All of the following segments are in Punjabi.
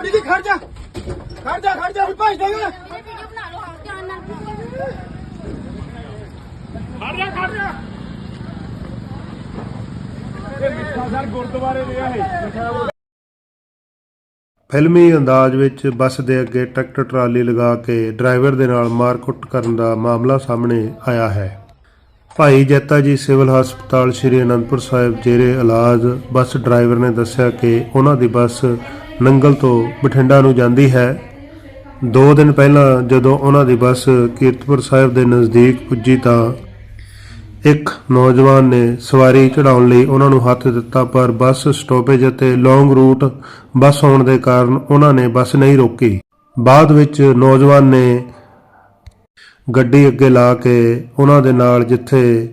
ਦੀਦੀ ਖੜ ਜਾ। ਖੜ ਜਾ ਖੜ ਜਾ ਵੀ ਭੱਜ ਜਾਏਗਾ ਵੀਡੀਓ ਬਣਾ ਲਓ ਹਾਂ ਧਿਆਨ ਨਾਲ ਖੜ ਜਾ ਖੜ ਜਾ। ਇਹ ਮਿੱਠਾ ਸਰ ਗੁਰਦੁਆਰੇ ਦੇ ਆ ਇਹ। ਫਿਲਮੀ ਅੰਦਾਜ਼ ਵਿੱਚ ਬੱਸ ਦੇ ਅੱਗੇ ਟਰੈਕਟਰ ਟਰਾਲੀ ਲਗਾ ਕੇ ਡਰਾਈਵਰ ਦੇ ਨਾਲ ਮਾਰਕੁੱਟ ਕਰਨ ਦਾ ਮਾਮਲਾ ਸਾਹਮਣੇ ਆਇਆ ਹੈ। ਭਾਈ ਜੱਤਾ ਜੀ ਸਿਵਲ ਹਸਪਤਾਲ ਸ਼੍ਰੀ ਅਨੰਦਪੁਰ ਸਾਹਿਬ ਜੇਰੇ ਇਲਾਜ ਬੱਸ ਡਰਾਈਵਰ ਨੇ ਦੱਸਿਆ ਕਿ ਉਹਨਾਂ ਦੀ ਬੱਸ ਨੰਗਲ ਤੋਂ ਬਠਿੰਡਾ ਨੂੰ ਜਾਂਦੀ ਹੈ। ਦੋ ਦਿਨ ਪਹਿਲਾਂ ਜਦੋਂ ਉਹਨਾਂ ਦੀ ਬੱਸ ਕੀਰਤਪੁਰ ਸਾਹਿਬ ਦੇ ਨਜ਼ਦੀਕ ਪੁੱਜੀ ਤਾਂ ਇੱਕ ਨੌਜਵਾਨ ਨੇ ਸਵਾਰੀ ਚੜਾਉਣ ਲਈ ਉਹਨਾਂ ਨੂੰ ਹੱਥ ਦਿੱਤਾ, ਪਰ ਬੱਸ ਸਟਾਪੇਜ ਅਤੇ ਲੌਂਗ ਰੂਟ ਬੱਸ ਹੋਣ ਦੇ ਕਾਰਨ ਉਹਨਾਂ ਨੇ ਬੱਸ ਨਹੀਂ ਰੋਕੀ। ਬਾਅਦ ਵਿੱਚ ਨੌਜਵਾਨ ਨੇ ਗੱਡੀ ਅੱਗੇ ਲਾ ਕੇ ਉਹਨਾਂ ਦੇ ਨਾਲ ਜਿੱਥੇ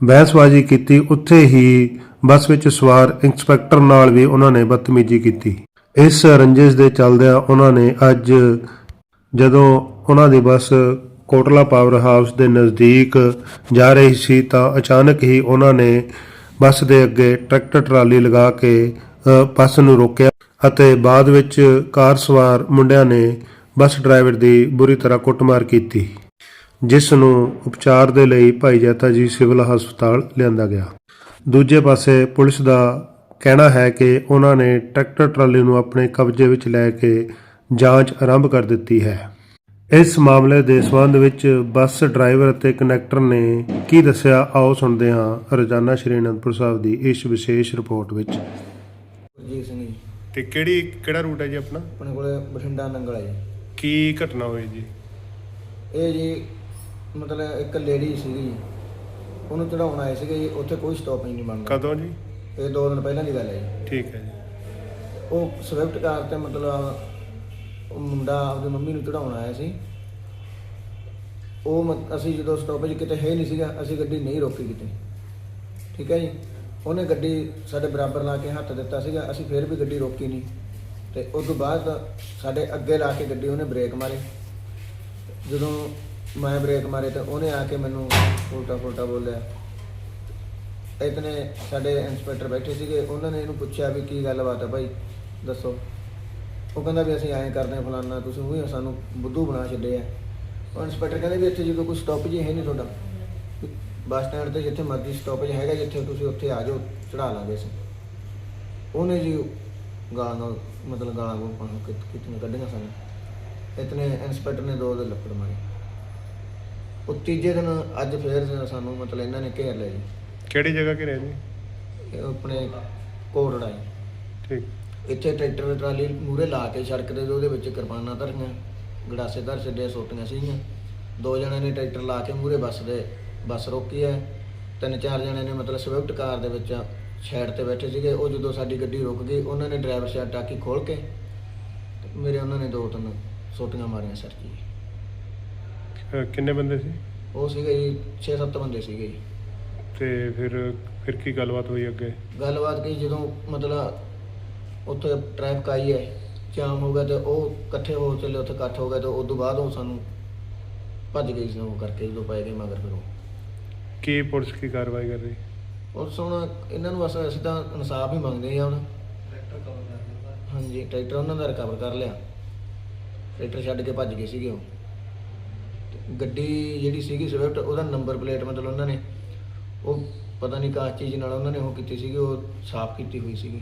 ਬਹਿਸਬਾਜ਼ੀ ਕੀਤੀ, ਉੱਥੇ ਹੀ ਬੱਸ ਵਿੱਚ ਸਵਾਰ ਇੰਸਪੈਕਟਰ ਨਾਲ ਵੀ ਉਹਨਾਂ ਨੇ ਬਦਤਮੀਜ਼ੀ ਕੀਤੀ। ਇਸ ਰੰਜਿਸ਼ ਦੇ ਚੱਲਦਿਆਂ ਉਹਨਾਂ ਨੇ ਅੱਜ ਜਦੋਂ ਉਹਨਾਂ ਦੀ ਬੱਸ ਕੋਟਲਾ ਪਾਵਰ ਹਾਊਸ ਦੇ ਨਜ਼ਦੀਕ ਜਾ ਰਹੀ ਸੀ ਤਾਂ ਅਚਾਨਕ ਹੀ ਉਹਨਾਂ ਨੇ ਬੱਸ ਦੇ ਅੱਗੇ ਟਰੈਕਟਰ ਟਰਾਲੀ ਲਗਾ ਕੇ ਬੱਸ ਨੂੰ ਰੋਕਿਆ ਅਤੇ ਬਾਅਦ ਵਿੱਚ ਕਾਰ ਸਵਾਰ ਮੁੰਡਿਆਂ ਨੇ ਬੱਸ ਡਰਾਈਵਰ ਦੀ ਬੁਰੀ ਤਰ੍ਹਾਂ ਕੁੱਟਮਾਰ ਕੀਤੀ, ਜਿਸ ਨੂੰ ਉਪਚਾਰ ਦੇ ਲਈ ਭਾਈ ਜੈਤਾ ਜੀ ਸਿਵਲ ਹਸਪਤਾਲ ਲਿਆਂਦਾ ਗਿਆ। ਦੂਜੇ ਪਾਸੇ ਪੁਲਿਸ ਦਾ ਕਹਿਣਾ ਹੈ ਕਿ ਉਹਨਾਂ ਨੇ ਟਰੈਕਟਰ ਟਰਾਲੀ ਨੂੰ ਆਪਣੇ ਕਬਜ਼ੇ ਵਿੱਚ ਲੈ ਕੇ ਜਾਂਚ ਆਰੰਭ ਕਰ ਦਿੱਤੀ ਹੈ। ਇਸ ਮਾਮਲੇ ਦੇ ਸੰਬੰਧ ਵਿੱਚ ਬੱਸ ਡਰਾਈਵਰ ਅਤੇ ਕੰਡਕਟਰ ਨੇ ਕੀ ਦੱਸਿਆ ਆਓ ਸੁਣਦੇ ਹਾਂ ਰੋਜ਼ਾਨਾ ਸ਼੍ਰੀ ਅਨੰਦਪੁਰ ਸਾਹਿਬ ਦੀ ਇਸ ਵਿਸ਼ੇਸ਼ ਰਿਪੋਰਟ ਵਿੱਚ। ਜੀ ਸਿੰਘ ਜੀ। ਤੇ ਕਿਹੜੀ ਕਿਹੜਾ ਰੂਟ ਹੈ ਜੀ ਆਪਣਾ? ਆਪਣੇ ਕੋਲੇ ਬਠਿੰਡਾ ਨੰਗਲ ਹੈ ਜੀ। ਕੀ ਘਟਨਾ ਹੋਈ ਜੀ? ਇਹ ਜੀ ਮਤਲਬ ਇੱਕ ਲੇਡੀ ਸੀਗੀ ਜੀ। ਉਹਨੂੰ ਚੜਾਉਣ ਆਏ ਸੀਗੇ ਜੀ ਉੱਥੇ ਕੋਈ ਸਟਾਪ ਨਹੀਂ ਬਣਦਾ। ਕਦੋਂ ਜੀ? ਇਹ ਦੋ ਦਿਨ ਪਹਿਲਾਂ ਦੀ ਗੱਲ ਹੈ ਜੀ। ਠੀਕ ਹੈ ਜੀ। ਉਹ ਸਵਿਫਟ ਕਾਰ ਤੇ ਮਤਲਬ ਉਹ ਮੁੰਡਾ ਆਪਦੀ ਮੰਮੀ ਨੂੰ ਚੜਾਉਣ ਆਇਆ ਸੀ। ਉਹ ਮ- ਅਸੀਂ ਜਦੋਂ ਸਟਾਪੇਜ ਕਿਤੇ ਹੈ ਨਹੀਂ ਸੀਗਾ ਅਸੀਂ ਗੱਡੀ ਨਹੀਂ ਰੋਕੀ ਕਿਤੇ। ਠੀਕ ਹੈ ਜੀ? ਉਹਨੇ ਗੱਡੀ ਸਾਡੇ ਬਰਾਬਰ ਲਾ ਕੇ ਹੱਥ ਦਿੱਤਾ ਸੀਗਾ ਅਸੀਂ ਫਿਰ ਵੀ ਗੱਡੀ ਰੋਕੀ ਨਹੀਂ। ਤੇ ਉਸ ਤੋਂ ਬਾਅਦ ਸਾਡੇ ਅੱਗੇ ਲਾ ਕੇ ਗੱਡੀ ਉਹਨੇ ਬ੍ਰੇਕ ਮਾਰੇ। ਜਦੋਂ ਮੈਂ ਬ੍ਰੇਕ ਮਾਰੇ ਤਾਂ ਉਹਨੇ ਆ ਕੇ ਮੈਨੂੰ ਉਲਟਾ ਪੁਲਟਾ ਬੋਲਿਆ। ਇਤਨੇ ਸਾਡੇ ਇੰਸਪੈਕਟਰ ਬੈਠੇ ਸੀਗੇ, ਉਹਨਾਂ ਨੇ ਇਹਨੂੰ ਪੁੱਛਿਆ ਵੀ ਕੀ ਗੱਲਬਾਤ ਹੈ ਭਾਈ, ਦੱਸੋ। ਉਹ ਕਹਿੰਦਾ ਵੀ ਅਸੀਂ ਐਂ ਕਰਦੇ ਹਾਂ, ਫਲਾਨਾ, ਤੁਸੀਂ ਉਹੀ ਸਾਨੂੰ ਬੁੱਧੂ ਬਣਾ ਛੱਡੇ ਆ। ਉਹ ਇੰਸਪੈਕਟਰ ਕਹਿੰਦੇ ਵੀ ਇੱਥੇ ਜਦੋਂ ਕੋਈ ਸਟਾਪੇਜ ਹੈ ਨਹੀਂ ਤੁਹਾਡਾ। ਬੱਸ ਸਟੈਂਡ ਤੇ ਜਿੱਥੇ ਮਰਜ਼ੀ ਸਟਾਪੇਜ ਹੈਗਾ, ਜਿੱਥੇ ਤੁਸੀਂ ਉੱਥੇ ਆ ਜਾਓ ਚੜਾ ਲਾਂਗੇ ਅਸੀਂ। ਉਹਨੇ ਜੀ ਗਾਲਾਂ ਨਾਲ, ਮਤਲਬ ਗਾਲਾਂ ਗੋਪਾਂ ਕਿਤਨੇ ਕੱਢੀਆਂ ਸਾਨੂੰ। ਇਤਨੇ ਇੰਸਪੈਕਟਰ ਨੇ ਦੋ ਦੇ ਲੱਪੜ ਮਾਰੇ। ਉਹ ਤੀਜੇ ਦਿਨ ਅੱਜ ਫੇਰ ਸਾਨੂੰ ਮਤਲਬ ਇਹਨਾਂ ਨੇ ਘੇਰ ਲਿਆ ਜੀ। ਕਿਹੜੀ ਜਗ੍ਹਾ ਰਹਿ ਜੀ? ਇਹ ਆਪਣੇ ਕੋਟੜਾ ਜੀ। ਠੀਕ। ਇੱਥੇ ਟਰੈਕਟਰ ਟਰਾਲੀ ਮੂਰੇ ਲਾ ਕੇ ਸੜਕ ਦੇ ਉਹਦੇ ਵਿੱਚ ਕਿਰਪਾਨਾਂ ਧਰੀਆਂ ਗੜਾਸੇ ਧਰ ਛੱਡੇ ਸੋਟੀਆਂ ਸੀਗੀਆਂ। ਦੋ ਜਣਿਆਂ ਨੇ ਟਰੈਕਟਰ ਲਾ ਕੇ ਮੂਰੇ ਬੱਸ ਦੇ ਬੱਸ ਰੋਕੀ ਹੈ। ਤਿੰਨ ਚਾਰ ਜਣਿਆਂ ਨੇ ਮਤਲਬ ਸਵਿਫਟ ਕਾਰ ਦੇ ਵਿੱਚ ਸਾਈਡ ਤੇ ਬੈਠੇ ਸੀਗੇ। ਉਹ ਜਦੋਂ ਸਾਡੀ ਗੱਡੀ ਰੁਕ ਗਈ ਉਹਨਾਂ ਨੇ ਡਰਾਈਵਰ ਸਾਈਡ ਟਾਕੀ ਖੋਲ ਕੇ ਤੇ ਮੇਰੇ ਉਹਨਾਂ ਨੇ ਦੋ ਤਿੰਨ ਸੋਟੀਆਂ ਮਾਰੀਆਂ ਸਰ ਜੀ। ਅਹ ਕਿੰਨੇ ਬੰਦੇ ਸੀ? ਉਹ ਸੀਗੇ ਜੀ 6-7 ਬੰਦੇ ਸੀਗੇ ਜੀ। ਤੇ ਫਿਰ ਫਿਰ ਕੀ ਗੱਲਬਾਤ ਹੋਈ ਅੱਗੇ? ਗੱਲਬਾਤ ਕੀ ਜਦੋਂ ਮਤਲਬ ਉੱਥੇ ਟ੍ਰੈਫਿਕ ਆਈ ਹੈ ਜਾਮ ਹੋ ਗਿਆ ਤੇ ਉਹ ਇਕੱਠੇ ਹੋ ਚੱਲੇ ਉੱਥੇ ਇਕੱਠ ਹੋ ਗਿਆ ਤੇ ਉਸ ਤੋਂ ਬਾਅਦ ਉਹ ਸਾਨੂੰ ਭੱਜ ਗਈ ਸੀ ਉਹ ਕਰਕੇ ਜਦੋਂ ਪੈ ਗਏ ਮਗਰ ਫਿਰ ਉਹ। ਕੀ ਪੁਲਿਸ ਕੀ ਕਾਰਵਾਈ ਕਰ ਰਹੀ? ਉਹ ਹੁਣ ਇਹਨਾਂ ਨੂੰ ਬਸ ਅਸੀਂ ਤਾਂ ਇਨਸਾਫ ਹੀ ਮੰਗਦੇ ਆ ਹੁਣ। ਹਾਂਜੀ ਟਰੈਕਟਰ ਉਹਨਾਂ ਦਾ ਰਿਕਵਰ ਕਰ ਲਿਆ। ਟਰੈਕਟਰ ਛੱਡ ਕੇ ਭੱਜ ਗਏ ਸੀਗੇ ਉਹ। ਗੱਡੀ ਜਿਹੜੀ ਸੀਗੀ ਸਵਿਫਟ ਉਹਦਾ ਨੰਬਰ ਪਲੇਟ ਮਤਲਬ ਉਹਨਾਂ ਨੇ ਉਹ ਪਤਾ ਨਹੀਂ ਕਾਹ ਚੀਜ਼ ਨਾਲ ਉਹਨਾਂ ਨੇ ਉਹ ਕੀਤੀ ਸੀਗੀ ਉਹ ਸਾਫ਼ ਕੀਤੀ ਹੋਈ ਸੀਗੀ।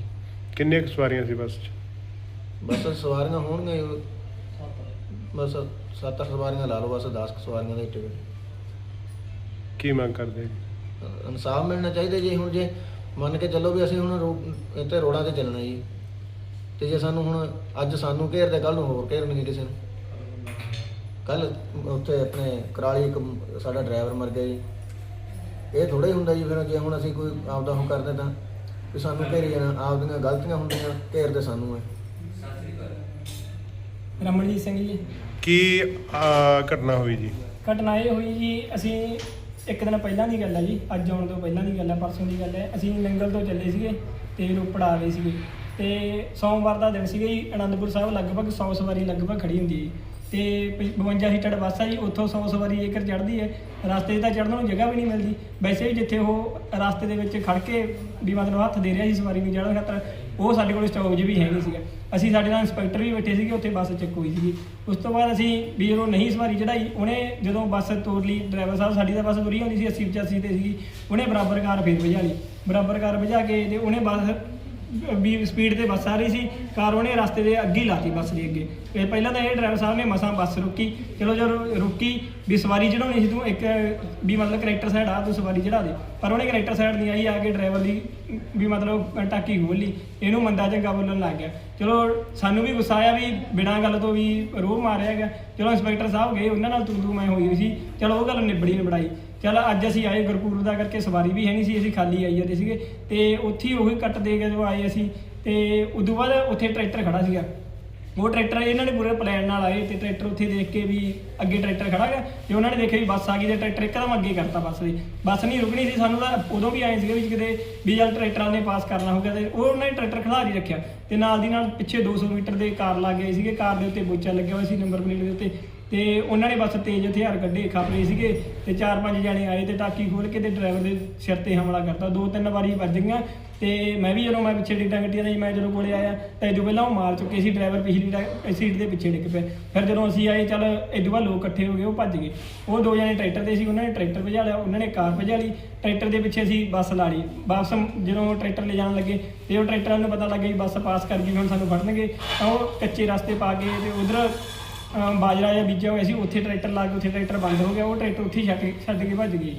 ਕਿੰਨੀਆਂ ਕੁ ਸਵਾਰੀਆਂ ਸੀ ਬੱਸ 'ਚ? ਬਸ ਸਵਾਰੀਆਂ ਹੋਣਗੀਆਂ ਹੀ, ਬਸ 7-8 ਸਵਾਰੀਆਂ ਲਾ ਲਓ ਬਸ 10 ਕੁ ਸਵਾਰੀਆਂ ਦੇ ਟਿਕਟ। ਕੀ ਮੰਗ ਕਰਦੇ ਜੀ? ਇਨਸਾਫ ਮਿਲਣਾ ਚਾਹੀਦਾ ਜੀ ਹੁਣ ਜੇ ਮੰਨ ਕੇ ਚੱਲੋ ਵੀ ਅਸੀਂ ਹੁਣ ਰੋ- ਇੱਥੇ ਰੋਡਾਂ ਤੇ ਚੱਲਣਾ ਜੀ ਤੇ ਜੇ ਸਾਨੂੰ ਹੁਣ ਅੱਜ ਸਾਨੂੰ ਘੇਰਦੇ ਕੱਲ ਨੂੰ ਹੋਰ ਘੇਰਨਗੇ ਕਿਸੇ ਨੂੰ। ਕੱਲ ਉੱਥੇ ਆਪਣੇ ਕਰਾਲੀ ਇੱਕ ਸਾਡਾ ਡਰਾਈਵਰ ਮਰ ਗਿਆ ਜੀ। ਇਹ ਥੋੜਾ ਹੀ ਹੁੰਦਾ ਜੀ ਫਿਰ ਜੇ ਹੁਣ ਅਸੀਂ ਕੋਈ ਆਪਦਾ ਉਹ ਕਰਦੇ ਤਾਂ ਵੀ ਸਾਨੂੰ ਘੇਰੀ ਜਾਣਾ ਆਪਦੀਆਂ ਗਲਤੀਆਂ ਹੁੰਦੀਆਂ ਘੇਰਦੇ ਸਾਨੂੰ ਹੈ ਰਮਨਜੀਤ ਸਿੰਘ ਜੀ। ਕੀ ਅਹ, ਘਟਨਾ ਹੋਈ ਜੀ? ਘਟਨਾ ਇਹ ਹੋਈ ਜੀ ਅਸੀਂ ਇੱਕ ਦਿਨ ਪਹਿਲਾਂ ਦੀ ਗੱਲ ਹੈ ਜੀ ਅੱਜ ਆਉਣ ਤੋਂ ਪਹਿਲਾਂ ਦੀ ਗੱਲ ਹੈ ਪਰਸੋਂ ਦੀ ਗੱਲ ਹੈ ਅਸੀਂ ਨੰਗਲ ਤੋਂ ਚੱਲੇ ਸੀਗੇ ਤੇ ਰੋਪੜ ਆ ਰਹੇ ਸੀਗੇ। ਤੇ ਸੋਮਵਾਰ ਦਾ ਦਿਨ ਸੀਗਾ ਜੀ ਅਨੰਦਪੁਰ ਸਾਹਿਬ ਲਗਭਗ 100 ਸਵਾਰੀ ਲਗਭਗ ਖੜੀ ਹੁੰਦੀ ਹੈ ਤੇ ਪ- 52 ਸੀਟਡ ਬੱਸ ਆ ਜੀ, ਉੱਥੋਂ 100 ਸਵਾਰੀ ਜੇਕਰ ਚੜ੍ਹਦੀ ਹੈ, ਰਸਤੇ 'ਚ ਤਾਂ ਚੜ੍ਹਨ ਨੂੰ ਜਗ੍ਹਾ ਵੀ ਨਹੀਂ ਮਿਲਦੀ। ਵੈਸੇ ਵੀ ਜਿੱਥੇ ਉਹ ਰਸਤੇ ਦੇ ਵਿੱਚ ਖੜ ਕੇ ਵੀ ਮਤਲਬ ਹੱਥ ਦੇ ਰਿਹਾ ਸੀ ਸਵਾਰੀ ਨੂੰ ਚੜ੍ਹਨ ਖਾਤਰ, ਉਹ ਸਾਡੇ ਕੋਲ ਸਟਾਪ ਵੀ ਹੈ ਨਹੀਂ ਸੀਗਾ। ਅਸੀਂ ਸਾਡੇ ਨਾਲ ਇੰਸਪੈਕਟਰ ਵੀ ਬੈਠੇ ਸੀਗੇ, ਉੱਥੇ ਬੱਸ ਚੱਕ ਹੋਈ ਸੀਗੀ। ਉਸ ਤੋਂ ਬਾਅਦ ਅਸੀਂ ਵੀ ਜਦੋਂ ਨਹੀਂ ਸਵਾਰੀ ਚੜਾਈ ਉਹਨੇ ਜਦੋਂ ਬੱਸ ਤੋੜ ਲਈ ਡਰਾਈਵਰ ਸਾਹਿਬ ਸਾਡੀ ਤਾਂ ਬੱਸ ਤੁਰੀ ਹੁੰਦੀ ਸੀ 80 85 ਤੇ ਸੀਗੀ, ਉਹਨੇ ਬਰਾਬਰ ਕਾਰ ਫੇਰ ਭਜਾ ਲਈ। ਬਰਾਬਰ ਕਾਰ ਭਜਾ ਕੇ ਤੇ ਉਹਨੇ ਬੱਸ ਵੀ ਸਪੀਡ ਤੇ ਬੱਸ ਆ ਰਹੀ ਸੀ, ਕਾਰ ਉਹਨੇ ਰਸਤੇ ਦੇ ਅੱਗੇ ਹੀ ਲਾਤੀ ਬੱਸ ਦੇ ਅੱਗੇ। ਤੇ ਪਹਿਲਾਂ ਤਾਂ ਇਹ ਡਰਾਈਵਰ ਸਾਹਿਬ ਨੇ ਮਸਾਂ ਬੱਸ ਰੁਕੀ। ਚਲੋ ਜਦੋਂ ਰੁਕੀ, ਵੀ ਸਵਾਰੀ ਚੜਾਉਣੀ ਸੀ ਤੂੰ, ਇੱਕ ਵੀ ਮਤਲਬ ਕਰੈਕਟਰ ਸਾਈਡ ਆ, ਤੂੰ ਸਵਾਰੀ ਚੜਾ ਦੇ। ਪਰ ਉਹਨੇ ਕਰੈਕਟਰ ਸਾਈਡ ਨਹੀਂ ਆਈ, ਆ ਕੇ ਡਰਾਈਵਰ ਦੀ, ਵੀ ਮਤਲਬ ਟਾਕੀ ਖੋਲ ਲਈ। ਇਹਨੂੰ ਮੰਦਾ ਚੰਗਾ ਬੋਲਣ ਲੱਗ ਗਿਆ। ਚਲੋ ਸਾਨੂੰ ਵੀ ਗੁੱਸਾ ਆਇਆ ਵੀ ਬਿਨਾਂ ਗੱਲ ਤੋਂ ਵੀ ਰੋਹ ਮਾਰਿਆ ਗਿਆ। ਚਲੋ ਇੰਸਪੈਕਟਰ ਸਾਹਿਬ ਗਏ, ਉਹਨਾਂ ਨਾਲ ਤੂੰ ਤੂੰ ਮੈਂ ਹੋਈ ਸੀ। ਚਲੋ ਉਹ ਗੱਲ ਨਿਬੜੀ ਨਿਬੜਾਈ ਚਲ ਅੱਜ ਅਸੀਂ ਆਏ ਗੁਰਪੁਰਬ ਦਾ ਕਰਕੇ ਸਵਾਰੀ ਵੀ ਹੈ ਨਹੀਂ ਸੀ, ਅਸੀਂ ਖਾਲੀ ਆਈ ਜਾਂਦੇ ਸੀਗੇ। ਤੇ ਉੱਥੇ ਉਹੀ ਕੱਟ ਦੇ ਕੇ ਜਦੋਂ ਆਏ ਅਸੀਂ, ਤੇ ਉਦੋਂ ਬਾਅਦ ਉੱਥੇ ਟਰੈਕਟਰ ਖੜਾ ਸੀਗਾ। ਉਹ ਟਰੈਕਟਰ ਇਹਨਾਂ ਨੇ ਪੂਰੇ ਪਲਾਨ ਨਾਲ ਆਏ ਤੇ ਟਰੈਕਟਰ ਉੱਥੇ ਦੇਖ ਕੇ ਵੀ ਅੱਗੇ ਟਰੈਕਟਰ ਖੜਾ ਗਿਆ ਤੇ ਉਹਨਾਂ ਨੇ ਦੇਖਿਆ ਵੀ ਬੱਸ ਆ ਗਈ ਤੇ ਟਰੈਕਟਰ ਇੱਕਦਮ ਅੱਗੇ ਕਰਤਾ ਬੱਸ ਦੇ ਬੱਸ ਨਹੀਂ ਰੁਕਣੀ ਸੀ ਸਾਨੂੰ ਤਾਂ ਉਦੋਂ ਵੀ ਆਏ ਸੀਗੇ ਵੀ ਕਿਤੇ ਵੀ ਜਦ ਟਰੈਕਟਰਾਂ ਨੇ ਪਾਸ ਕਰਨਾ ਹੋਊਗਾ ਤੇ ਉਹ ਉਹਨਾਂ ਨੇ ਟਰੈਕਟਰ ਖੜਾ ਹੀ ਰੱਖਿਆ ਤੇ ਨਾਲ ਦੀ ਨਾਲ ਪਿੱਛੇ 200 ਮੀਟਰ ਦੇ ਕਾਰ ਲੱਗ ਗਏ ਸੀਗੇ। ਕਾਰ ਦੇ ਉੱਤੇ ਬੋਚਾ ਲੱਗਿਆ ਹੋਇਆ ਸੀ, ਨੰਬਰ ਪਲੇਟ ਦੇ ਉੱਤੇ। ਤੇ ਉਹਨਾਂ ਨੇ ਬਸ ਤੇਜ਼ ਹਥਿਆਰ ਕੱਢੇ ਖਾਪਰੇ ਸੀਗੇ ਤੇ ਚਾਰ ਪੰਜ ਜਣੇ ਆਏ ਤੇ ਟਾਕੀ ਖੋਲ ਕੇ ਤੇ ਡਰਾਈਵਰ ਦੇ ਸਿਰ ਤੇ ਹਮਲਾ ਕਰਤਾ। ਦੋ ਤਿੰਨ ਵਾਰੀ ਵੱਜ ਗਈਆਂ ਤੇ ਮੈਂ ਵੀ ਜਦੋਂ ਮੈਂ ਪਿੱਛੇ ਡਿੱਗਾਂ ਗੱਡੀਆਂ ਤੇ ਮੈਂ ਜਦੋਂ ਕੋਲੇ ਆਇਆ ਤਾਂ ਇਦੋਂ ਪਹਿਲਾਂ ਉਹ ਮਾਰ ਚੁੱਕੇ ਸੀ ਡਰਾਈਵਰ ਪਿਛਲੀ ਟਾ- ਸੀਟ ਦੇ ਪਿੱਛੇ ਡਿੱਗ ਪਿਆ ਫਿਰ ਜਦੋਂ ਅਸੀਂ ਆਏ, ਚੱਲ ਇਦੋਂ ਬਾਅਦ ਲੋਕ ਇਕੱਠੇ ਹੋ ਗਏ, ਉਹ ਭੱਜ ਗਏ। ਉਹ ਦੋ ਜਣੇ ਟਰੈਕਟਰ ਤੇ ਸੀ, ਉਹਨਾਂ ਨੇ ਟਰੈਕਟਰ ਭਜਾ ਲਿਆ, ਉਹਨਾਂ ਨੇ ਕਾਰ ਭਜਾ ਲਈ। ਟਰੈਕਟਰ ਦੇ ਪਿੱਛੇ ਅਸੀਂ ਬੱਸ ਲਾ ਲਈ। ਵਾਪਸ ਜਦੋਂ ਟਰੈਕਟਰ ਲੈ ਜਾਣ ਲੱਗੇ ਤੇ ਉਹ ਟਰੈਕਟਰਾਂ ਨੂੰ ਪਤਾ ਲੱਗਾ ਵੀ ਬੱਸ ਪਾਸ ਕਰ ਗਈ, ਹੁਣ ਸਾਨੂੰ ਫੜਨਗੇ। ਤਾਂ ਉਹ ਕੱਚੇ ਰਸਤੇ ਪਾ ਕੇ ਤੇ ਉਧਰ ਬਾਜਰਾ ਜਾਂ ਬੀਜਿਆ ਹੋਇਆ ਸੀ ਉੱਥੇ ਟਰੈਕਟਰ ਲਾ ਕੇ ਉੱਥੇ ਟਰੈਕਟਰ ਬੰਦ ਹੋ ਗਿਆ ਉਹ ਟਰੈਕਟਰ ਉੱਥੇ ਛੱਡ ਕੇ ਛੱਡ ਕੇ ਭੱਜ ਗਏ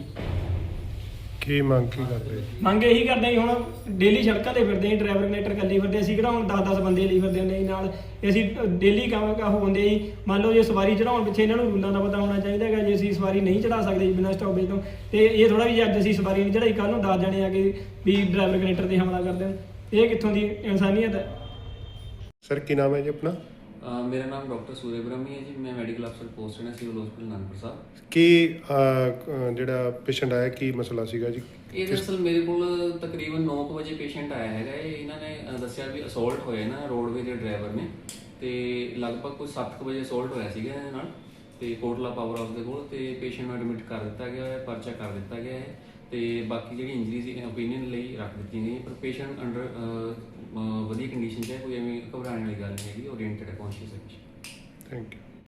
ਕੀ ਮੰਗ ਕੀ ਕਰਦੇ ਮੰਗ ਇਹੀ ਕਰਦੇ ਜੀ ਹੁਣ ਡੇਲੀ ਸੜਕਾਂ ਤੇ ਫਿਰਦੇ ਆਂ ਡਰਾਈਵਰ ਕਨੈਕਟਰ ਕੱਲੀ ਫਿਰਦੇ ਅਸੀਂ ਕਿਹੜਾ ਹੁਣ 10-10 ਬੰਦੇ ਲਈ ਫਿਰਦੇ ਨੇ ਨਾਲ ਇਹ ਅਸੀਂ ਡੇਲੀ ਕੰਮ ਕਾਹੂ ਹੁੰਦੇ ਜੀ। ਮੰਨ ਲਓ ਜੇ ਸਵਾਰੀ ਚੜਾਉਣ ਪਿੱਛੇ ਇਹਨਾਂ ਨੂੰ ਰੂਲਾਂ ਦਾ ਪਤਾ ਹੋਣਾ ਚਾਹੀਦਾ ਹੈਗਾ ਜੇ ਅਸੀਂ ਸਵਾਰੀ ਨਹੀਂ ਚੜਾ ਸਕਦੇ ਜੀ ਬਿਨਾਂ ਸਟਾਪੇਜ ਤੋਂ ਤੇ ਇਹ ਥੋੜਾ ਵੀ ਜੇ ਅੱਜ ਅਸੀਂ ਸਵਾਰੀ ਨਹੀਂ ਚੜਾਈ ਕੱਲ ਨੂੰ 10 ਜਣੇ ਆ ਕੇ ਵੀ ਡਰਾਈਵਰ ਕਨੈਕਟਰ ਤੇ ਹਮਲਾ ਕਰ ਦੇਣ। ਇਹ ਕਿੱਥੋਂ ਦੀ ਇਨਸਾਨੀਅਤ ਹੈ? ਸਰ ਕੀ ਨਾਮ ਹੈ ਜੀ ਆਪਣਾ? ਮੇਰਾ ਨਾਮ ਡਾਕਟਰ ਸੂਰਯ ਬ੍ਰਹਮੀ ਹੈ ਜੀ ਮੈਂ ਮੈਡੀਕਲ ਅਫਸਰ ਪੋਸਟ ਹਾਂ ਸਿਵਲ ਹਸਪੀਟਲ ਨਾਨਕਪੁਰ ਸਾਹਿਬ। ਕੀ ਅਹ, ਜਿਹੜਾ ਪੇਸ਼ੈਂਟ ਆਇਆ ਕੀ ਮਸਲਾ ਸੀਗਾ ਜੀ? ਇਹ ਦਰਅਸਲ ਮੇਰੇ ਕੋਲ ਤਕਰੀਬਨ 9 ਵਜੇ ਪੇਸ਼ੈਂਟ ਆਇਆ ਹੈਗਾ ਇਹ। ਇਹਨਾਂ ਨੇ ਦੱਸਿਆ ਵੀ ਅਸੌਲਟ ਹੋਇਆ ਨਾ ਰੋਡਵੇ ਦੇ ਡਰਾਈਵਰ ਨੇ ਤੇ ਲਗਭਗ ਕੋਈ 7 ਵਜੇ ਅਸੌਲਟ ਹੋਇਆ ਸੀਗਾ ਇਹਨਾਂ ਨਾਲ ਤੇ ਕੋਟਲਾ ਪਾਵਰ ਹਾਊਸ ਦੇ ਕੋਲ ਤੇ ਪੇਸ਼ੈਂਟ ਨੂੰ ਐਡਮਿਟ ਕਰ ਦਿੱਤਾ ਗਿਆ ਹੈ ਪਰਚਾ ਕਰ ਦਿੱਤਾ ਗਿਆ ਹੈ ਤੇ ਬਾਕੀ ਜਿਹੜੀ ਇੰਜਰੀ ਸੀ ਓਪੀਨੀਅਨ ਲਈ ਰੱਖ ਦਿੱਤੀ ਗਈ ਪਰ ਪੇਸ਼ੈਂਟ ਅੰਡਰ ਵਧੀਆ ਕੰਡੀਸ਼ਨ 'ਚ ਹੈ, ਕੋਈ ਐਵੇਂ ਘਬਰਾਉਣ ਵਾਲੀ ਗੱਲ ਨਹੀਂ ਹੈਗੀ ਓਰੀਐਂਟਡ ਹੈ ਕੌਨਸ਼ੀਅਸ ਹੈ। Thank you